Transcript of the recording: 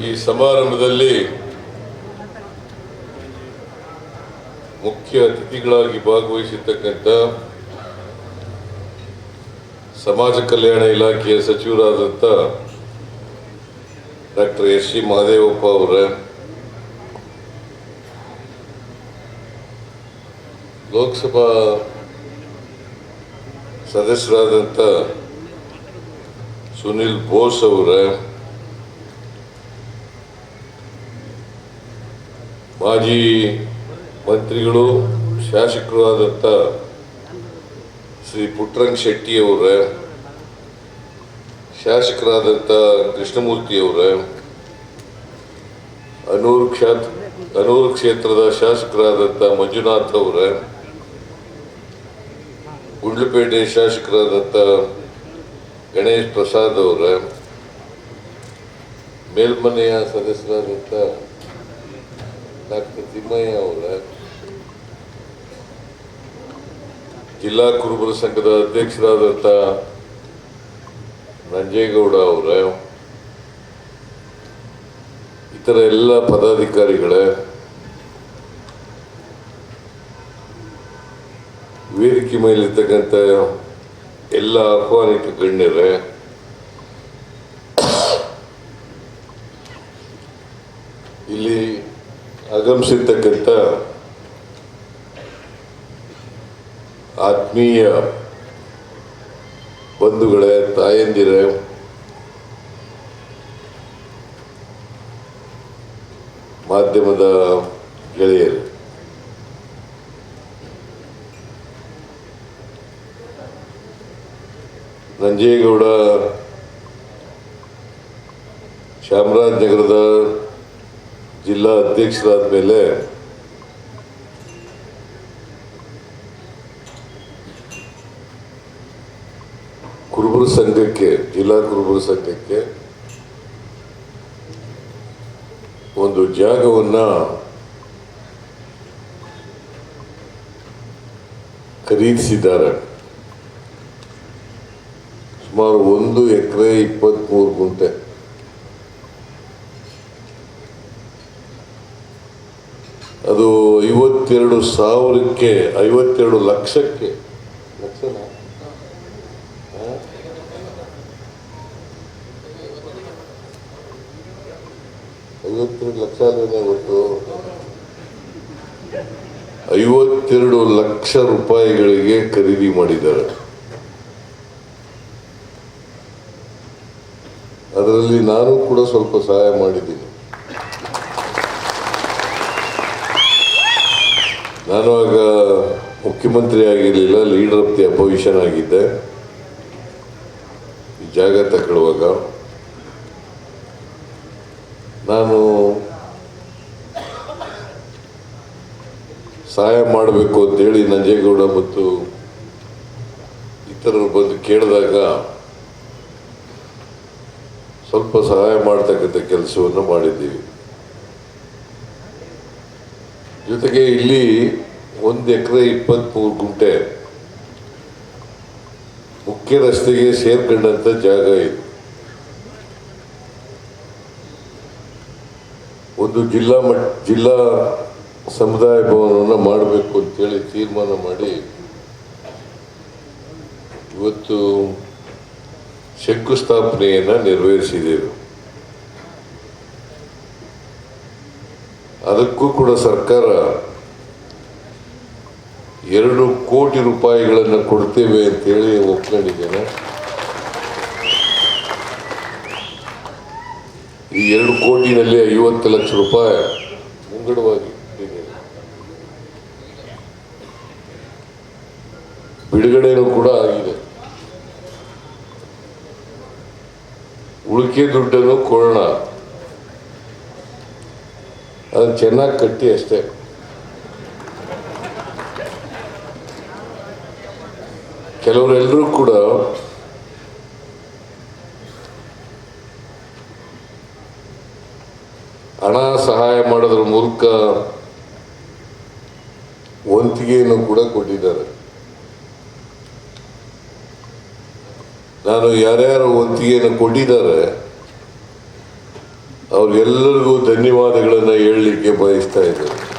ಈ ಸಮಾರಂಭದಲ್ಲಿ ಮುಖ್ಯ ಅತಿಥಿಗಳಾಗಿ ಭಾಗವಹಿಸಿರ್ತಕ್ಕಂಥ ಸಮಾಜ ಕಲ್ಯಾಣ ಇಲಾಖೆಯ ಸಚಿವರಾದಂಥ ಡಾಕ್ಟರ್ ಎಸ್ ಸಿ ಮಹದೇವಪ್ಪ ಅವರ, ಲೋಕಸಭಾ ಸದಸ್ಯರಾದಂಥ ಸುನಿಲ್ ಬೋಸ್ ಅವರ ಮಾಜಿ ಮಂತ್ರಿಗಳು ಶಾಸಕರು ಆದಂಥ ಶ್ರೀ ಪುಟ್ಟರಂಗ ಶೆಟ್ಟಿ ಅವರ ಶಾಸಕರಾದಂಥ ಕೃಷ್ಣಮೂರ್ತಿ ಅವರ ಅನೂರು ಕ್ಷೇತ್ರ ಅನೂರು ಕ್ಷೇತ್ರದ ಶಾಸಕರಾದಂಥ ಮಂಜುನಾಥ್ ಅವರ, ಗುಂಡ್ಲುಪೇಟೆ ಶಾಸಕರಾದಂಥ ಗಣೇಶ್ ಪ್ರಸಾದ್ ಅವರ, ಮೇಲ್ಮನೆಯ ಸದಸ್ಯರಾದಂಥ ಡಾಕ್ಟರ್ ತಿಮ್ಮಯ್ಯ ಅವರ. ಜಿಲ್ಲಾ ಕುರುಬರ ಸಂಘದ ಅಧ್ಯಕ್ಷರಾದಂಥ ನಂಜೇಗೌಡ ಅವರ. ಇತರ ಎಲ್ಲ ಪದಾಧಿಕಾರಿಗಳೇ ವೇದಿಕೆ ಮೇಲಿರ್ತಕ್ಕಂಥ ಎಲ್ಲ ಆಹ್ವಾನಿತ ಗಣ್ಯರೇ ಇಲ್ಲಿ ಆಗಮಿಸಿರ್ತಕ್ಕಂಥ ಆತ್ಮೀಯ ಬಂಧುಗಳೇ ತಾಯಂದಿರೇ ಮಾಧ್ಯಮದ ಗೆಳೆಯರು ನಂಜೇಗೌಡ ಚಾಮರಾಜನಗರದ ಜಿಲ್ಲಾ ಅಧ್ಯಕ್ಷರಾದ ಮೇಲೆ ಕುರುಬರ ಸಂಘಕ್ಕೆ, ಜಿಲ್ಲಾ ಕುರುಬರ ಸಂಘಕ್ಕೆ ಒಂದು ಜಾಗವನ್ನ ಖರೀದಿಸಿದ್ದಾರೆ. ಸುಮಾರು ಒಂದು ಎಕರೆ ಇಪ್ಪತ್ತ್ಮೂರು ಗುಂಟೆ. ಅದು ಐವತ್ತೆರಡು ಸಾವಿರಕ್ಕೆ, ಐವತ್ತೆರಡು ಲಕ್ಷಕ್ಕೆ. ಲಕ್ಷನಾ? ಐವತ್ತೆರಡು ಲಕ್ಷ ಅಲ್ವೇನೆ ಗೊತ್ತು? ಐವತ್ತೆರಡು ಲಕ್ಷ ರೂಪಾಯಿಗಳಿಗೆ ಖರೀದಿ ಮಾಡಿದ್ದಾರೆ. ಅದರಲ್ಲಿ ನಾನು ಕೂಡ ಸ್ವಲ್ಪ ಸಹಾಯ ಮಾಡಿದ್ದೀನಿ. ನಾನು ಆಗ ಮುಖ್ಯಮಂತ್ರಿ ಆಗಿರಲಿಲ್ಲ ಲೀಡರ್ ಆಫ್ ದಿ ಅಪೋಸಿಷನ್ ಆಗಿದ್ದೆ. ಈ ಜಾಗ ತಗೊಳ್ಳುವಾಗ ನಾನು ಸಹಾಯ ಮಾಡಬೇಕು ಅಂತೇಳಿ ನಂಜೇಗೌಡ ಮತ್ತು ಇತರರು ಬಂದು ಕೇಳಿದಾಗ ಸ್ವಲ್ಪ ಸಹಾಯ ಮಾಡ್ತಕ್ಕಂಥ ಕೆಲಸವನ್ನು ಮಾಡಿದ್ದೀವಿ. ಜೊತೆಗೆ ಇಲ್ಲಿ ಒಂದು ಎಕರೆ ಇಪ್ಪತ್ತ್ಮೂರು ಗುಂಟೆ ಮುಖ್ಯ ರಸ್ತೆಗೆ ಸೇರ್ಕೊಂಡಂಥ ಜಾಗ ಇದೆ. ಒಂದು ಜಿಲ್ಲಾ ಮಟ್, ಜಿಲ್ಲಾ ಸಮುದಾಯ ಭವನವನ್ನು ಮಾಡಬೇಕು ಅಂತೇಳಿ ತೀರ್ಮಾನ ಮಾಡಿ ಇವತ್ತು ಶಂಕುಸ್ಥಾಪನೆಯನ್ನು ನೆರವೇರಿಸಿದೆವು ಅದಕ್ಕೂ ಕೂಡ ಸರ್ಕಾರ ಎರಡು ಕೋಟಿ ರೂಪಾಯಿಗಳನ್ನು ಕೊಡ್ತೇವೆ ಅಂತೇಳಿ ಒಪ್ಕೊಂಡಿದ್ದೇನೆ. ಈ ಎರಡು ಕೋಟಿನಲ್ಲಿ ಐವತ್ತು ಲಕ್ಷ ರೂಪಾಯಿ ಮುಂಗಡವಾಗಿ. ಬಿಡುಗಡೆನೂ ಕೂಡ ಆಗಿದೆ. ಉಳಿಕೆ ದುಡ್ಡನ್ನು ಕೊಡೋಣ. ಅದನ್ನು ಚೆನ್ನಾಗಿ ಕಟ್ಟಿ ಅಷ್ಟೇ. ಕೆಲವರೆಲ್ಲರೂ ಕೂಡ ಹಣ ಸಹಾಯ ಮಾಡೋದ್ರ ಮೂಲಕ ವಂತಿಗೆಯನ್ನು ಕೂಡ ಕೊಟ್ಟಿದ್ದಾರೆ. ನಾನು ಯಾರ್ಯಾರು ವಂತಿಗೆಯನ್ನು ಕೊಟ್ಟಿದ್ದಾರೆ ಅವ್ರಿಗೆಲ್ಲರಿಗೂ ಧನ್ಯವಾದಗಳನ್ನು ಹೇಳಲಿಕ್ಕೆ ಬಯಸ್ತಾ ಇದ್ದೇನೆ